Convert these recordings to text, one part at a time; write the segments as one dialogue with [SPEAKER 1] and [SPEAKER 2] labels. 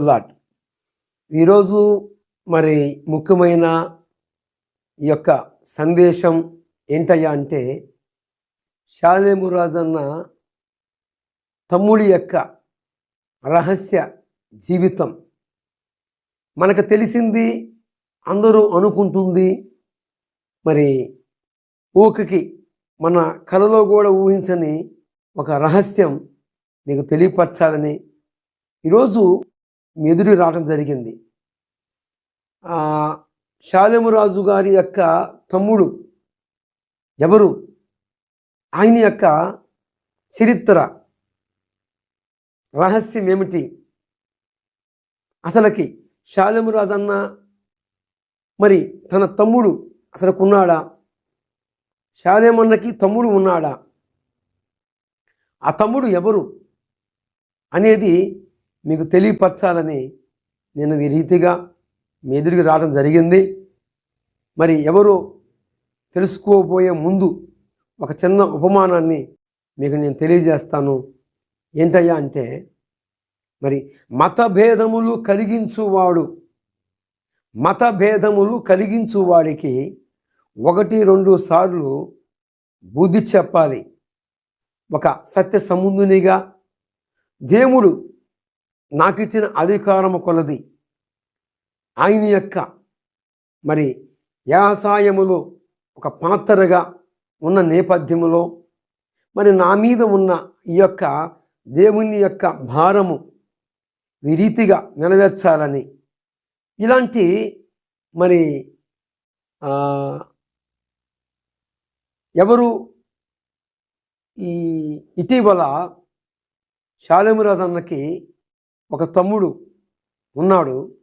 [SPEAKER 1] Lot ఈరోజు మరి ముఖ్యమైన ఈ యొక్క సందేశం ఏంటయ్యా అంటే షాలేము రాజన్న తమ్ముడి యొక్క రహస్య జీవితం. మనకు తెలిసింది అందరూ అనుకుంటుంది. మరి ఊకకి మన కలలో కూడా ఊహించని ఒక రహస్యం మీకు తెలియపరచాలని ఈరోజు మీ ఎదురు రావడం జరిగింది. ఆ, గారి యొక్క తమ్ముడు ఎవరు? ఆయన యొక్క చరిత్ర రహస్యం ఏమిటి? అసలుకి శాలెమురాజు అన్న మరి తన తమ్ముడు అసలుకున్నాడా? శాలేమన్నకి తమ్ముడు ఉన్నాడా? ఆ తమ్ముడు ఎవరు? అనేది మీకు తెలియపరచాలని నేను ఈ రీతిగా మీ ఎదురుగా రావడం జరిగింది. మరి ఎవరో తెలుసుకోబోయే ముందు ఒక చిన్న ఉపమానాన్ని మీకు నేను తెలియజేస్తాను. ఏంటయ్యా అంటే మరి మతభేదములు కలిగించువాడు మతభేదములు కలిగించువాడికి ఒకటి రెండు సార్లు బుద్ధి చెప్పాలి. ఒక సత్య సముందునిగా దేవుడు నాకు ఇచ్చిన అధికారము కొలది. ఆయన యొక్క మరి వ్యవసాయములో ఒక పాత్రగా ఉన్న నేపథ్యములో మరి నా మీద ఉన్న ఈ యొక్క దేవుని యొక్క భారము ఈ రీతిగా నెరవేర్చాలని ఇలాంటి మరి ఎవరు ఈ ఇటీవల షాలేమురాజు అన్నకి ఒక తమ్ముడు ఉన్నాడు.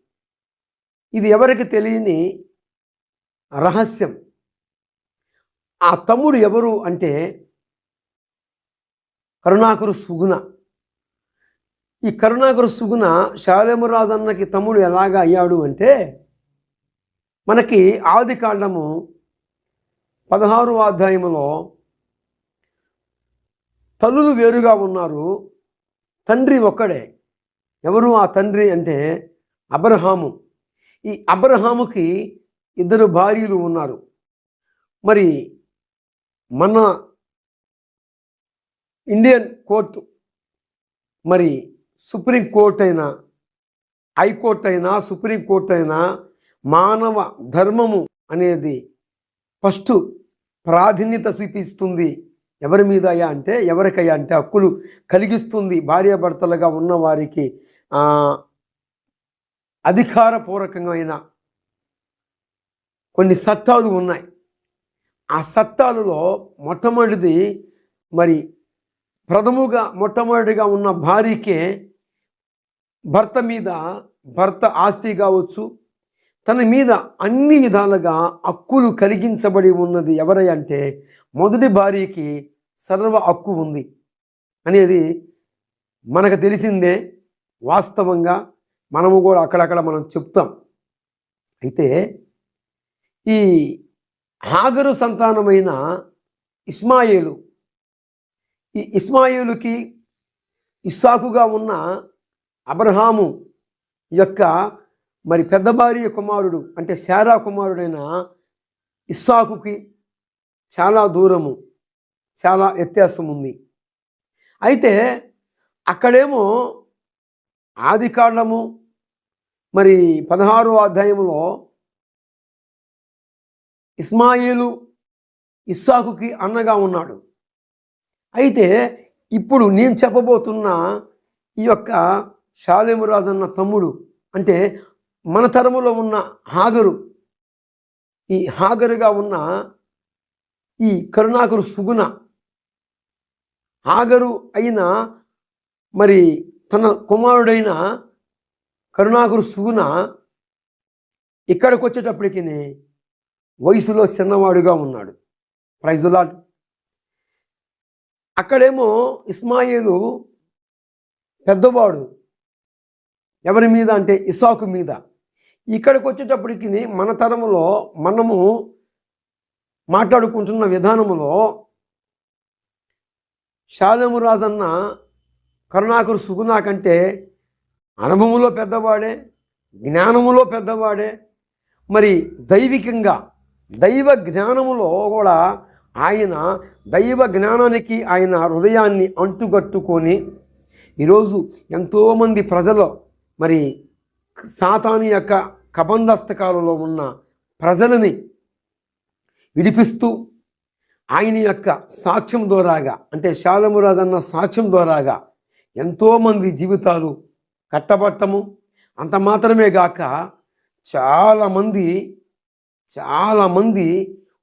[SPEAKER 1] ఇది ఎవరికి తెలియని రహస్యం. ఆ తమ్ముడు ఎవరు అంటే కరుణాకరు సుగుణ. ఈ కరుణాకరు సుగుణ షాలేమురాజు అన్నకి తమ్ముడు ఎలాగా అయ్యాడు అంటే మనకి ఆది కాండము పదహారు అధ్యాయములో తల్లులు వేరుగా ఉన్నారు తండ్రి ఒక్కడే. ఎవరు ఆ తండ్రి అంటే అబ్రహాము. ఈ అబ్రహాముకి ఇద్దరు భార్యలు ఉన్నారు. మరి మన ఇండియన్ కోర్టు మరి సుప్రీం కోర్ట్ అయినా హైకోర్టు అయినా సుప్రీం కోర్ట్ అయినా మానవ ధర్మము అనేది ఫస్ట్ ప్రాధాన్యత చూపిస్తుంది. ఎవరి మీద అయ్యా అంటే ఎవరికయ్యా అంటే హక్కులు కలిగిస్తుంది. భార్యాభర్తలుగా ఉన్న వారికి అధికారపూర్వకమైన కొన్ని సత్తాలు ఉన్నాయి. ఆ సత్తాలలో మొట్టమొదటిది మరి ప్రథముగా మొట్టమొదటిగా ఉన్న భార్యకే భర్త మీద భర్త ఆస్తి కావచ్చు. తన మీద అన్ని విధాలుగా హక్కులు కలిగించబడి ఉన్నది ఎవరై అంటే మొదటి భార్యకి సర్వ హక్కు ఉంది. అనేది మనకు తెలిసిందే. వాస్తవంగా మనము కూడా అక్కడక్కడ మనం చెప్తాం. అయితే ఈ హాగరు సంతానమైన ఇస్మాయిలు ఈ ఇస్మాయిలుకి ఇస్సాకుగా ఉన్న అబ్రహాము యొక్క మరి పెద్ద భార్య కుమారుడు అంటే శారా కుమారుడైన ఇస్సాకుకి చాలా దూరము చాలా వ్యత్యాసం ఉంది అయితే అక్కడేమో ఆది కాండము. మరి పదహారో అధ్యాయంలో ఇస్మాయిలు ఇస్సాకుకి అన్నగా ఉన్నాడు. అయితే ఇప్పుడు నేను చెప్పబోతున్న ఈ యొక్క షాలేమురాజు అన్న తమ్ముడు అంటే మన తరములో ఉన్న హాగరు ఈ హాగరుగా ఉన్న ఈ కరుణాకరు సుగుణ హాగరు అయిన మరి తన కుమారుడైన కరుణాకరు సుగుణ ఇక్కడికి వచ్చేటప్పటికి వయసులో చిన్నవాడుగా ఉన్నాడు. ప్రైజులాట్ అక్కడేమో ఇస్మాయిలు పెద్దవాడు. ఎవరి మీద అంటే ఇసాకు మీద. ఇక్కడికి వచ్చేటప్పటికి మన తరములో మనము మాట్లాడుకుంటున్న విధానములో షాదము రాజన్న కరుణాకరు సుగుణ కంటే అనుభవంలో పెద్దవాడే జ్ఞానములో పెద్దవాడే మరి దైవికంగా దైవ జ్ఞానములో కూడా ఆయన దైవ జ్ఞానానికి ఆయన హృదయాన్ని అంటుగట్టుకొని ఈరోజు ఎంతోమంది ప్రజలు మరి సాతాను యొక్క కబంధస్తకాలలో ఉన్న ప్రజలని విడిపిస్తూ ఆయన యొక్క సాక్ష్యం ద్వారాగా అంటే శాలమురాజు అన్న సాక్ష్యం ద్వారాగా ఎంతోమంది జీవితాలు కట్టబట్టము. అంత మాత్రమే గాక చాలామంది చాలామంది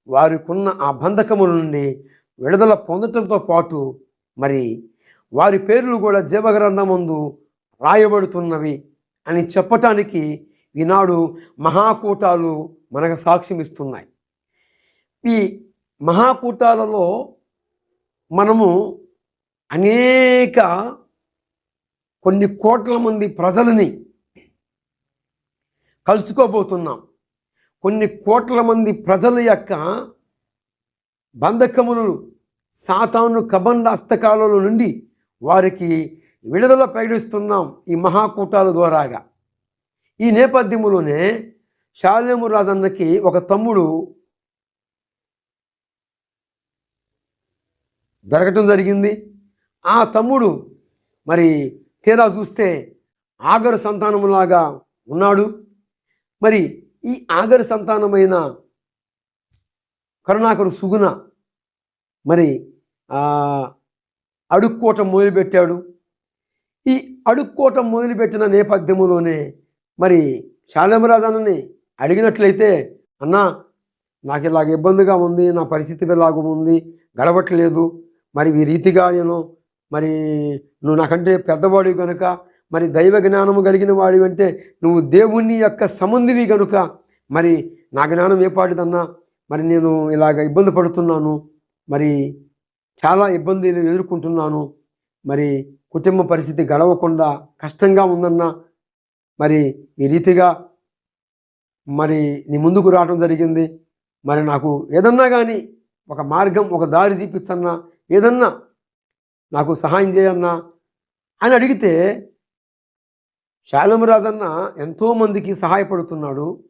[SPEAKER 1] వారికున్న ఆ బంధకముల నుండి విడుదల పొందటంతో పాటు మరి వారి పేర్లు కూడా జీవగ్రంథమందు రాయబడుతున్నవి అని చెప్పటానికి ఈనాడు మహాకూటాలు మనకు సాక్ష్యం ఇస్తున్నాయి. ఈ మహాకూటాలలో మనము అనేక కొన్ని కోట్ల మంది ప్రజలని కలుసుకోబోతున్నాం. కొన్ని కోట్ల మంది ప్రజల యొక్క బంధకములు సాతాను కబండ హస్తకాలలో నుండి వారికి విడుదల ప్రకటిస్తున్నాం ఈ మహాకూటాల ద్వారాగా. ఈ నేపథ్యములోనే శాలేము రాజన్నకి ఒక తమ్ముడు దొరకటం జరిగింది. ఆ తమ్ముడు మరి తీరా చూస్తే ఆగరు సంతానంలాగా ఉన్నాడు. మరి ఈ ఆగరు సంతానమైన కరుణాకరు సుగుణ మరి అడుక్కోటం మొదలుపెట్టాడు. ఈ అడుక్కోటం మొదలుపెట్టిన నేపథ్యంలోనే మరి శాలేమరాజానని అడిగినట్లయితే అన్నా నాకు ఇలాగ ఇబ్బందిగా ఉంది నా పరిస్థితి ఇలాగ ఉంది గడవట్లేదు. మరి ఈ రీతిగా నేను మరి నువ్వు నాకంటే పెద్దవాడివి కనుక మరి దైవ జ్ఞానము కలిగిన వాడివి అంటే నువ్వు దేవుని యొక్క సంబంధివి కనుక మరి నా జ్ఞానం ఏ పాటిదన్నా మరి నేను ఇలాగ ఇబ్బంది పడుతున్నాను మరి చాలా ఇబ్బందులు ఎదుర్కొంటున్నాను మరి కుటుంబ పరిస్థితి గడవకుండా కష్టంగా ఉందన్నా మరి ఈ రీతిగా మరి నీ ముందుకు రావడం జరిగింది. మరి నాకు ఏదన్నా కానీ ఒక మార్గం ఒక దారి చూపించన్నా ఏదన్నా నాకు సహాయం చేయన్నా? అని అడిగితే శాలమరాజన్న ఎంతోమందికి సహాయపడుతున్నాడు.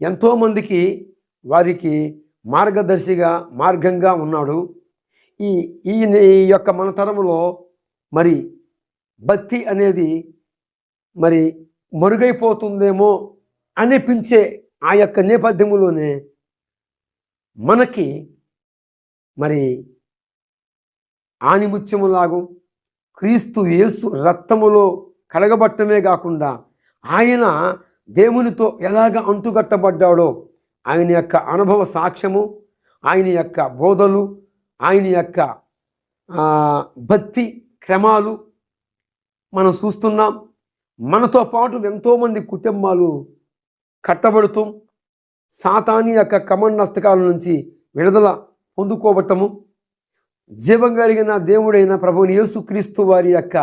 [SPEAKER 1] ఎంతోమందికి వారికి మార్గదర్శిగా మార్గంగా ఉన్నాడు. ఈ ఈ ఈ యొక్క మన తరములో మరి భక్తి అనేది మరి మరుగైపోతుందేమో అనిపించే ఆ యొక్క నేపథ్యంలోనే మనకి మరి ఆనిముత్యములాగు క్రీస్తు యేసు రక్తములో కడగబట్టమే కాకుండా ఆయన దేవునితో ఎలాగ అంటుగట్టబడ్డాడో ఆయన యొక్క అనుభవ సాక్ష్యము ఆయన యొక్క బోధలు ఆయన యొక్క భక్తి క్రమాలు మనం చూస్తున్నాం. మనతో పాటు ఎంతోమంది కుటుంబాలు కట్టబడుతూ సాతాని యొక్క కమండస్తకాల నుంచి విడుదల పొందుకోవటము జీవం కలిగిన దేవుడైన ప్రభుని యేసుక్రీస్తు వారి యొక్క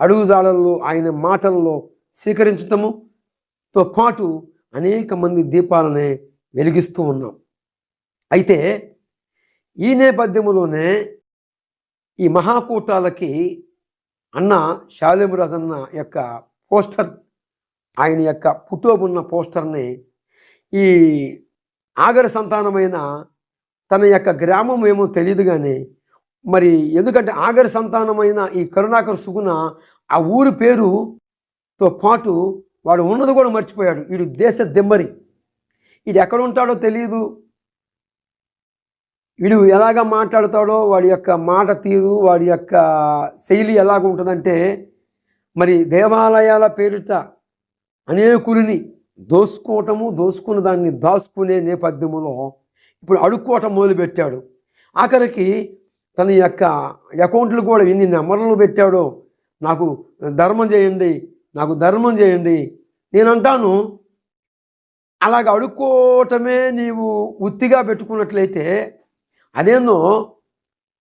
[SPEAKER 1] అడుగుజాడల్లో ఆయన మాటల్లో స్వీకరించటముతో పాటు అనేక మంది దీపాలనే వెలిగిస్తూ ఉన్నాం. అయితే ఈ నేపథ్యంలోనే ఈ మహాకూటాలకి అన్న శాలేమురాజు అన్న యొక్క పోస్టర్ ఆయన యొక్క పుట్టో ఉన్న పోస్టర్ని ఈ ఆగర సంతానమైన తన యొక్క గ్రామం ఏమో తెలియదు కానీ మరి ఎందుకంటే ఆగరి సంతానమైన ఈ కరుణాకర్ సుగుణ ఆ ఊరి పేరుతో పాటు వాడు ఉన్నది కూడా మర్చిపోయాడు. వీడు దేశ దెమ్మరి వీడు ఎక్కడ ఉంటాడో తెలియదు వీడు ఎలాగ మాట్లాడతాడో వాడి యొక్క మాట తీరు వాడి యొక్క శైలి ఎలాగ ఉంటుందంటే మరి దేవాలయాల పేరిట అనేకులని దోసుకోవటము దోసుకున్న దాన్ని దాచుకునే నేపథ్యంలో ఇప్పుడు అడుక్కోవటం మొదలుపెట్టాడు. ఆఖరికి తన యొక్క అకౌంట్లు కూడా ఎన్ని నెంబర్లు పెట్టాడో. నాకు ధర్మం చేయండి నాకు ధర్మం చేయండి. నేను అంటాను అలాగ అడుక్కోవటమే నీవు ఉత్తిగా పెట్టుకున్నట్లయితే అదేందో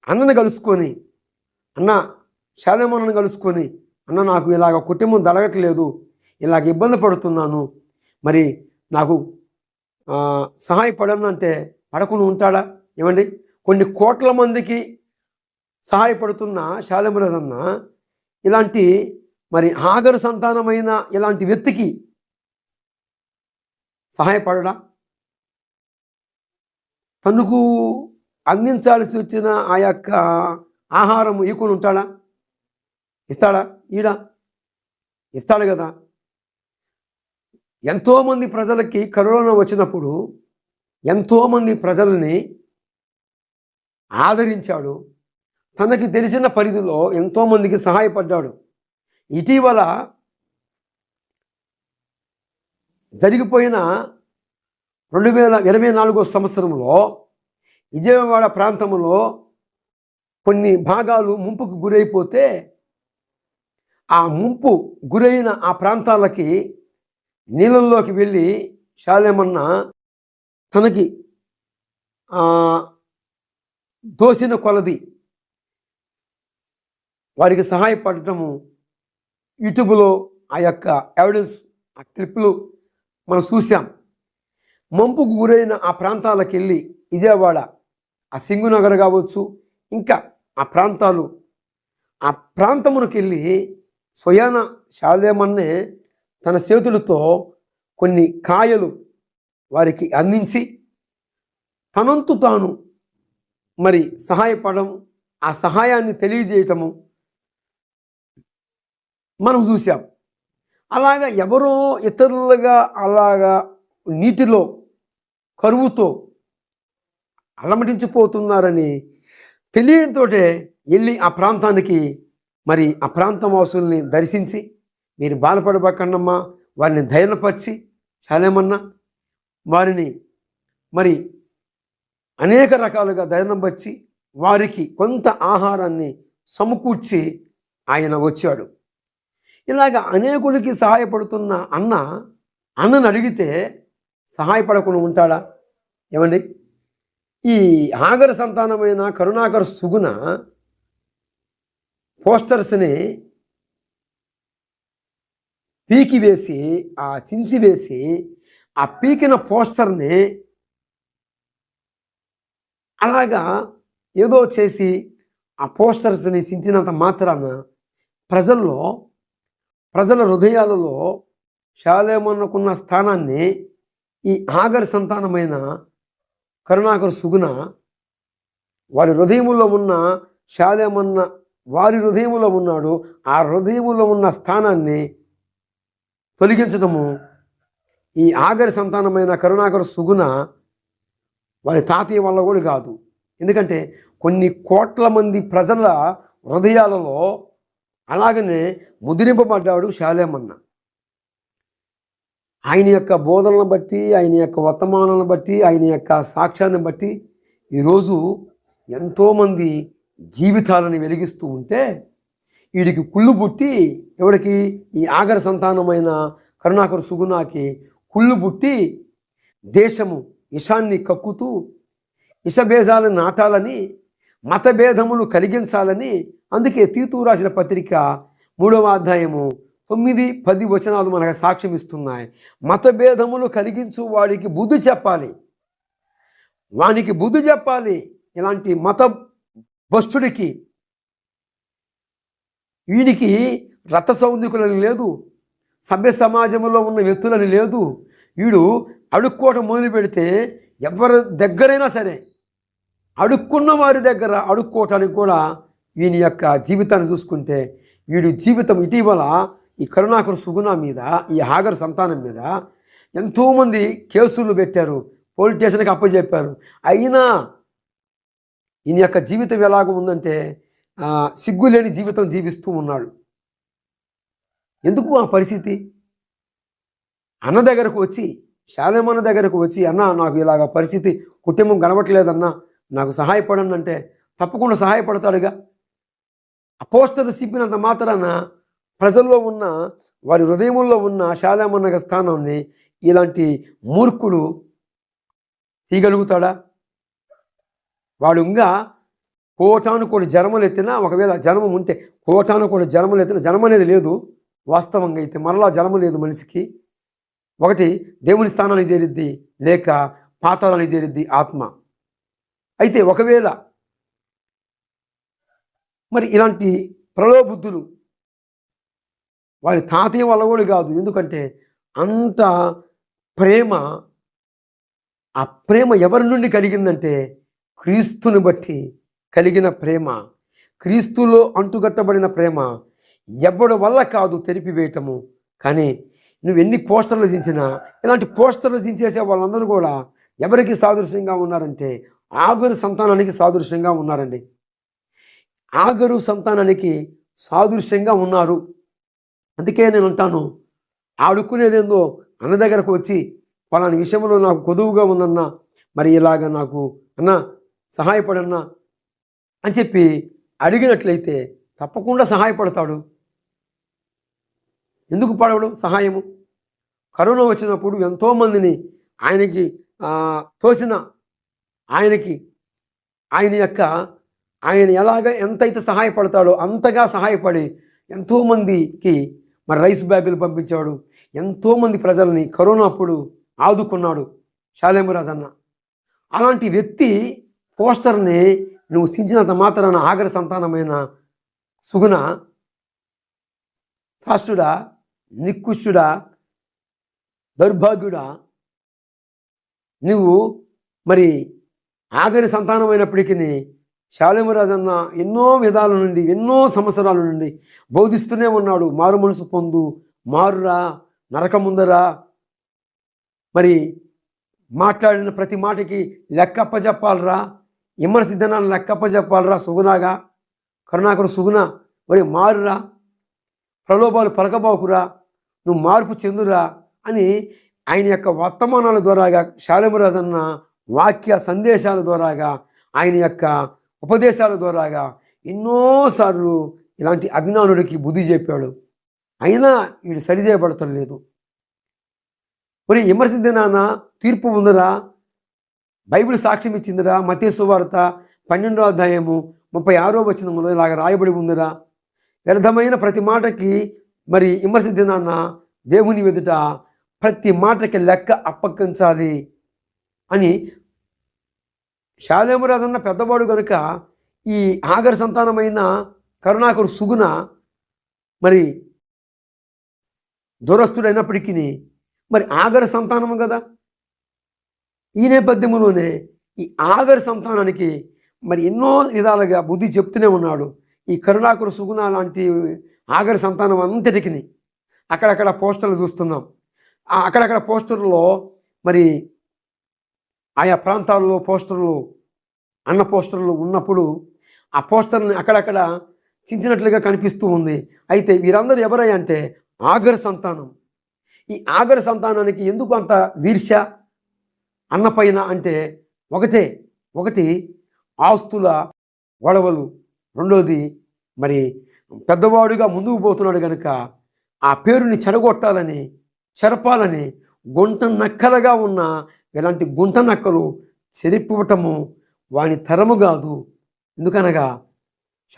[SPEAKER 1] అన్నని కలుసుకొని అన్న శాలమన్నను కలుసుకొని అన్న నాకు ఇలాగ కుటుంబం దడగట్లేదు ఇలాగ ఇబ్బంది పడుతున్నాను మరి నాకు సహాయపడనంటే పడకుండా ఉంటాడా? ఏమండి? కొన్ని కోట్ల మందికి సహాయపడుతున్న శాలమురదన్న ఇలాంటి మరి ఆగరు సంతానమైన ఇలాంటి వ్యక్తికి సహాయపడడా? తనకు అందించాల్సి వచ్చిన ఆ యొక్క ఆహారం ఈకొని ఉంటాడా? ఇస్తాడా? ఈడా? ఇస్తాడు కదా. ఎంతోమంది ప్రజలకి కరోనా వచ్చినప్పుడు ఎంతోమంది ప్రజల్ని ఆదరించాడు. తనకి తెలిసిన పరిధిలో ఎంతోమందికి సహాయపడ్డాడు. ఇటీవల జరిగిపోయిన రెండు వేల ఇరవై నాలుగో సంవత్సరంలో విజయవాడ ప్రాంతంలో కొన్ని భాగాలు ముంపుకు గురైపోతే ఆ ముంపు గురైన ఆ ప్రాంతాలకి నీళ్ళల్లోకి వెళ్ళి శాలేమన్న తనకి దోసిన కొలది వారికి సహాయపడటము యూట్యూబ్లో ఆ యొక్క ఎవిడెన్స్ ఆ క్లిప్లు మనం చూసాం మంపుకు గురైన ఆ ప్రాంతాలకు వెళ్ళి విజయవాడ ఆ సింగునగర్ కావచ్చు ఇంకా ఆ ప్రాంతాలు ఆ ప్రాంతమునకు వెళ్ళి స్వయాన శాలేమన్నే తన చేతులతో కొన్ని కాయలు వారికి అందించి తనంతు తాను మరి సహాయపడము ఆ సహాయాన్ని తెలియజేయటము మనం చూసాం అలాగా ఎవరో ఇతరులుగా అలాగా నీటిలో కరువుతో అలమటించిపోతున్నారని తెలియడంతో వెళ్ళి ఆ ప్రాంతానికి మరి ఆ ప్రాంతం వాసుల్ని దర్శించి మీరు బాధపడబక్కడమ్మా వారిని ధైర్యపరిచి చాలేమన్నా? వారిని మరి అనేక రకాలుగా ధైర్యంపరిచి వారికి కొంత ఆహారాన్ని సమకూర్చి ఆయన వచ్చాడు. ఇలాగ అనేకుడికి సహాయపడుతున్న అన్న అన్నను అడిగితే సహాయపడకుండా ఉంటాడా? ఏమండి? ఈ ఆగర సంతానమైన కరుణాకర్ సుగుణ పోస్టర్స్ని పీకి వేసి ఆ చించి వేసి ఆ పీకిన పోస్టర్ని అలాగా ఏదో చేసి ఆ పోస్టర్స్ని చించినంత మాత్రాన ప్రజల్లో ప్రజల హృదయాలలో శాలేమన్నకున్న స్థానాన్ని ఈ ఆగర్ సంతానమైన కరుణాకర్ సుగుణ వారి హృదయములో ఉన్న శాలేమన్న వారి హృదయములో ఉన్నాడు ఆ హృదయములో ఉన్న స్థానాన్ని తొలగించడము ఈ ఆగరి సంతానమైన కరుణాకర సుగుణ వారి తాతయ్య వల్ల కూడా కాదు. ఎందుకంటే కొన్ని కోట్ల మంది ప్రజల హృదయాలలో అలాగనే ముద్రింపబడ్డాడు శాలేమన్న. ఆయన యొక్క బోధనలను బట్టి ఆయన యొక్క వర్తమానాలను బట్టి ఆయన యొక్క సాక్ష్యాన్ని బట్టి ఈరోజు ఎంతోమంది జీవితాలను వెలిగిస్తూ ఉంటే వీడికి కుళ్ళు పుట్టి ఎవడికి ఈ ఆగర సంతానమైన కరుణాకర సుగుణాకి కుళ్ళు పుట్టి దేశము ఇషాన్ని కక్కుతూ విషభేదాలను నాటాలని మతభేదములు కలిగించాలని అందుకే తీతు రాసిన పత్రిక మూడవ అధ్యాయము తొమ్మిది పది వచనాలు మనకు సాక్ష్యం ఇస్తున్నాయి. మతభేదములు కలిగించు వాడికి బుద్ధి చెప్పాలి. వానికి బుద్ధి చెప్పాలి. ఇలాంటి మత భ్రష్టుడికి వీడికి రథ సౌందికులని లేదు సభ్య సమాజంలో ఉన్న వ్యక్తులని లేదు. వీడు అడుక్కోవటం మొదలు పెడితే ఎవరి దగ్గరైనా సరే అడుక్కున్న వారి దగ్గర అడుక్కోవటానికి కూడా వీని యొక్క జీవితాన్ని చూసుకుంటే వీడు జీవితం ఇటీవల ఈ కరుణాకర్ సుగుణ మీద ఈ హాగర్ సంతానం మీద ఎంతోమంది కేసులు పెట్టారు పోలీస్ స్టేషన్కి అప్పచెప్పారు. అయినా ఈయన యొక్క జీవితం ఎలాగ ఉందంటే సిగ్గులేని జీవితం జీవిస్తూ ఉన్నాడు. ఎందుకు ఆ పరిస్థితి? అన్న దగ్గరకు వచ్చి శాలేమన్న దగ్గరకు వచ్చి అన్న నాకు ఇలాగ పరిస్థితి కుటుంబం గడవట్లేదన్నా నాకు సహాయపడండి అంటే తప్పకుండా సహాయపడతాడుగా. ఆ పోస్టర్ మాత్రాన ప్రజల్లో ఉన్న వారి హృదయముల్లో ఉన్న శాదామన్నగ స్థానాన్ని ఇలాంటి మూర్ఖుడు తీయగలుగుతాడా? వాడు ఇంకా కోటాను కూడా జన్మలు ఎత్తినా ఒకవేళ జన్మం ఉంటే కోటాను కూడా జన్మలు ఎత్తినా జన్మ అనేది లేదు వాస్తవంగా అయితే మరలా జన్మ లేదు మనిషికి. ఒకటి దేవుని స్థానానికి చేరిద్ది లేక పాతాలని చేరిద్ది ఆత్మ. అయితే ఒకవేళ మరి ఇలాంటి ప్రలోబుద్ధులు వారి తాతయ్య వల్ల కూడా కాదు. ఎందుకంటే అంత ప్రేమ ఆ ప్రేమ ఎవరి నుండి కలిగిందంటే క్రీస్తుని బట్టి కలిగిన ప్రేమ క్రీస్తులో అంటుగట్టబడిన ప్రేమ ఎవడి వల్ల కాదు తెరిపివేయటము. కానీ నువ్వు ఎన్ని పోస్టర్లు దించినా ఇలాంటి పోస్టర్లు దించేసే వాళ్ళందరూ కూడా ఎవరికి సాదృశ్యంగా ఉన్నారంటే ఆగరు సంతానానికి సాదృశ్యంగా ఉన్నారండి. ఆగరు సంతానానికి సాదృశ్యంగా ఉన్నారు. అందుకే నేను అంటాను ఆడుకునేదేందో అన్న దగ్గరకు వచ్చి పలాని విషయంలో నాకు కొదువుగా ఉందన్నా మరి ఇలాగ నాకు అన్నా సహాయపడన్నా అని చెప్పి అడిగినట్లయితే తప్పకుండా సహాయపడతాడు. ఎందుకు పడవడు సహాయము? కరోనా వచ్చినప్పుడు ఎంతోమందిని ఆయనకి తోసిన ఆయనకి ఆయన యొక్క ఆయన ఎలాగ ఎంతైతే సహాయపడతాడో అంతగా సహాయపడి ఎంతోమందికి మరి రైస్ బ్యాగులు పంపించాడు. ఎంతోమంది ప్రజల్ని కరోనా అప్పుడు ఆదుకున్నాడు శాలేమరాజు అన్న అలాంటి వ్యక్తి పోస్టర్ని నువ్వు సించినంత మాత్రాన ఆగర సంతానమైన సుగుణ త్రాష్టుడా నిక్కుష్టుడా దౌర్భాగ్యుడా నువ్వు మరి ఆఖరి సంతానమైనప్పటికీ శాలిమరాజన్న ఎన్నో విధాల నుండి ఎన్నో సంవత్సరాల నుండి బోధిస్తూనే ఉన్నాడు. మారు మనసు పొందు మారురా నరకముందరా మరి మాట్లాడిన ప్రతి మాటకి లెక్కప్ప చెప్పాలరా విమర్శిద్దనాన్ని లెక్కప్ప చెప్పాలరా సుగుణాగా? కరుణాకరు సుగుణ. మరి మారురా. ప్రలోభాలు పలకబాకురా. నువ్వు మార్పు చెందురా అని ఆయన యొక్క వర్తమానాల ద్వారాగా శాలిమరాజన్న వాక్య సందేశాల ద్వారాగా ఆయన యొక్క ఉపదేశాల ద్వారాగా ఎన్నోసార్లు ఇలాంటి అజ్ఞానుడికి బుద్ధి చెప్పాడు. అయినా వీడు సరిచేయబడటం లేదు మరి విమర్శిద్ది తీర్పు ఉందరా? బైబిల్ సాక్ష్యం ఇచ్చిందిరా? మతేశ్వార్త పన్నెండో అధ్యాయము ముప్పై ఆరో వచనములో ఇలాగ రాయబడి ఉందిరా? వ్యర్థమైన ప్రతి మాటకి మరి విమర్శిద్ది దేవుని ఎదుట ప్రతి మాటకి లెక్క అప్పగించాలి. అని శాలేమురాజన్న పెద్దవాడు కనుక ఈ ఆగర్ సంతానమైన కరుణాకరు సుగుణ మరి దూరస్తుడైనప్పటికీ మరి ఆగర సంతానము కదా? ఈ నేపథ్యంలోనే ఈ ఆగర సంతానానికి మరి ఎన్నో విధాలుగా బుద్ధి చెప్తూనే ఉన్నాడు. ఈ కరుణాకరు సుగుణ లాంటి ఆగర సంతానం అంతటికి అక్కడక్కడ పోస్టర్లు చూస్తున్నాం. అక్కడక్కడ పోస్టర్లో మరి ఆయా ప్రాంతాల్లో పోస్టర్లు అన్న పోస్టర్లు ఉన్నప్పుడు ఆ పోస్టర్ని అక్కడక్కడ చించినట్లుగా కనిపిస్తూ ఉంది. అయితే వీరందరూ ఎవరై అంటే ఆగర్ సంతానం. ఈ ఆగర్ సంతానానికి ఎందుకు అంత వీర్ష? అన్నపైన అంటే ఒకటే ఒకటి ఆస్తుల గొడవలు. రెండోది మరి పెద్దవాడుగా ముందుకు పోతున్నాడు కనుక ఆ పేరుని చెడగొట్టాలని చెరపాలని గుంట నక్కలగా ఉన్న ఇలాంటి గుంట నక్కలు చెరిపివ్వటము వాని తరము కాదు. ఎందుకనగా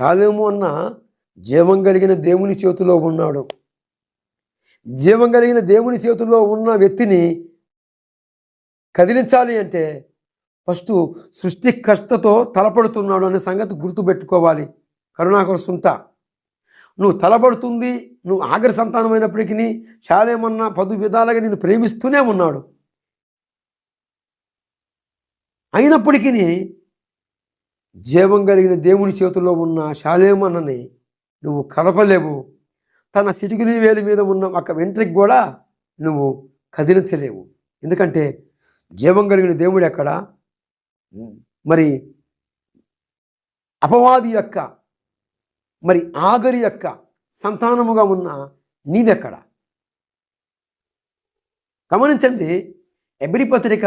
[SPEAKER 1] చాలేము అన్న జీవం కలిగిన దేవుని చేతిలో ఉన్నాడు. జీవం కలిగిన దేవుని చేతిలో ఉన్న వ్యక్తిని కదిలించాలి అంటే ఫస్ట్ సృష్టి కష్టతో తలపడుతున్నాడు అనే సంగతి గుర్తుపెట్టుకోవాలి. కరుణాకర సుంత నువ్వు తలపడుతుంది నువ్వు ఆఖరి సంతానమైనప్పటికీ చాలేమన్నా పదు విధాలుగా నేను ప్రేమిస్తూనే ఉన్నాడు. అయినప్పటికీ జీవం కలిగిన దేవుని చేతుల్లో ఉన్న శాలేమన్నని నువ్వు కదపలేవు తన సిటికిని వేలి మీద ఉన్న ఒక వెంట్రికి కూడా నువ్వు కదిలించలేవు. ఎందుకంటే జీవం కలిగిన దేవుడు ఎక్కడ? మరి అపవాది యొక్క మరి ఆగరి యొక్క సంతానముగా ఉన్న నీవెక్కడ? గమనించండి ఎబ్రి పత్రిక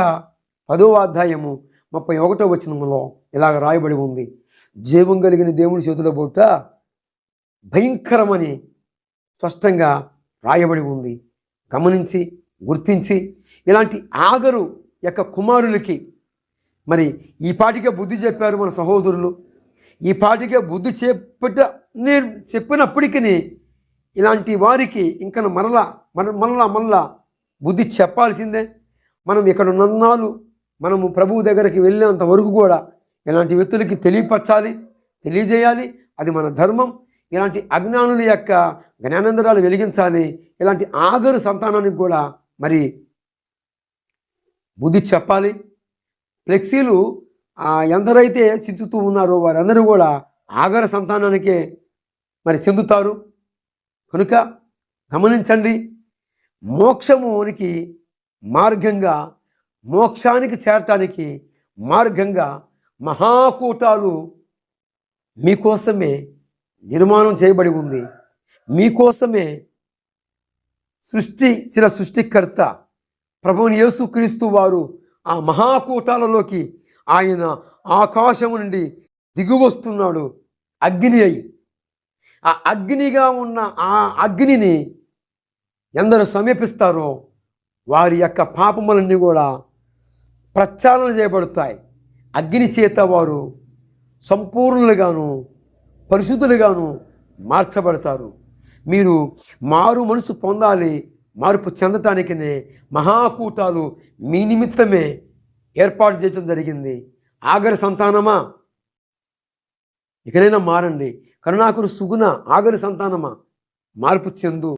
[SPEAKER 1] పదో అధ్యాయము ముప్పై ఒకటో వచనంలో ఇలాగ రాయబడి ఉంది. జీవం కలిగిన దేవుని చేతిలో బొట్ట భయంకరమని స్పష్టంగా రాయబడి ఉంది. గమనించి గుర్తించి ఇలాంటి ఆగరు యొక్క కుమారులకి మరి ఈ పాటికే బుద్ధి చెప్పారు మన సహోదరులు. ఈ పాటికే బుద్ధి చెప్పట నేను చెప్పినప్పటికీ ఇలాంటి వారికి ఇంకా మరలా మన మరలా మరలా బుద్ధి చెప్పాల్సిందే. మనం ఇక్కడ ఉన్నన్నాళ్ళు మనము ప్రభువు దగ్గరికి వెళ్ళేంత వరకు కూడా ఇలాంటి వ్యక్తులకి తెలియపరచాలి తెలియజేయాలి. అది మన ధర్మం. ఇలాంటి అజ్ఞానుల యొక్క జ్ఞానేంద్రాలు వెలిగించాలి. ఇలాంటి ఆగరు సంతానానికి కూడా మరి బుద్ధి చెప్పాలి. ఫ్లెక్సీలు ఎందరైతే చించుతూ ఉన్నారో వారందరూ కూడా ఆగర సంతానానికే మరి చెందుతారు. కనుక గమనించండి. మోక్షమునికి మార్గంగా మోక్షానికి చేరటానికి మార్గంగా మహాకూటాలు మీకోసమే నిర్మాణం చేయబడి ఉంది. మీకోసమే సృష్టి చిర సృష్టికర్త ప్రభుని యేసుక్రీస్తు వారు ఆ మహాకూటాలలోకి ఆయన ఆకాశము నుండి దిగువస్తున్నాడు అగ్ని అయి. ఆ అగ్నిగా ఉన్న ఆ అగ్నిని ఎందరు సమీపిస్తారో వారి యొక్క పాపములన్నీ కూడా ప్రక్షాళన చేయబడతాయి అగ్ని చేత వారు సంపూర్ణులుగాను పరిశుద్ధులుగాను మార్చబడతారు. మీరు మారు మనసు పొందాలి మార్పు చెందటానికినే మహాకూటాలు మీ నిమిత్తమే ఏర్పాటు చేయటం జరిగింది. ఆగరి సంతానమా? ఇకనైనా మారండి. కరుణాకురు సుగుణ ఆగరి సంతానమా? మార్పు చెందు.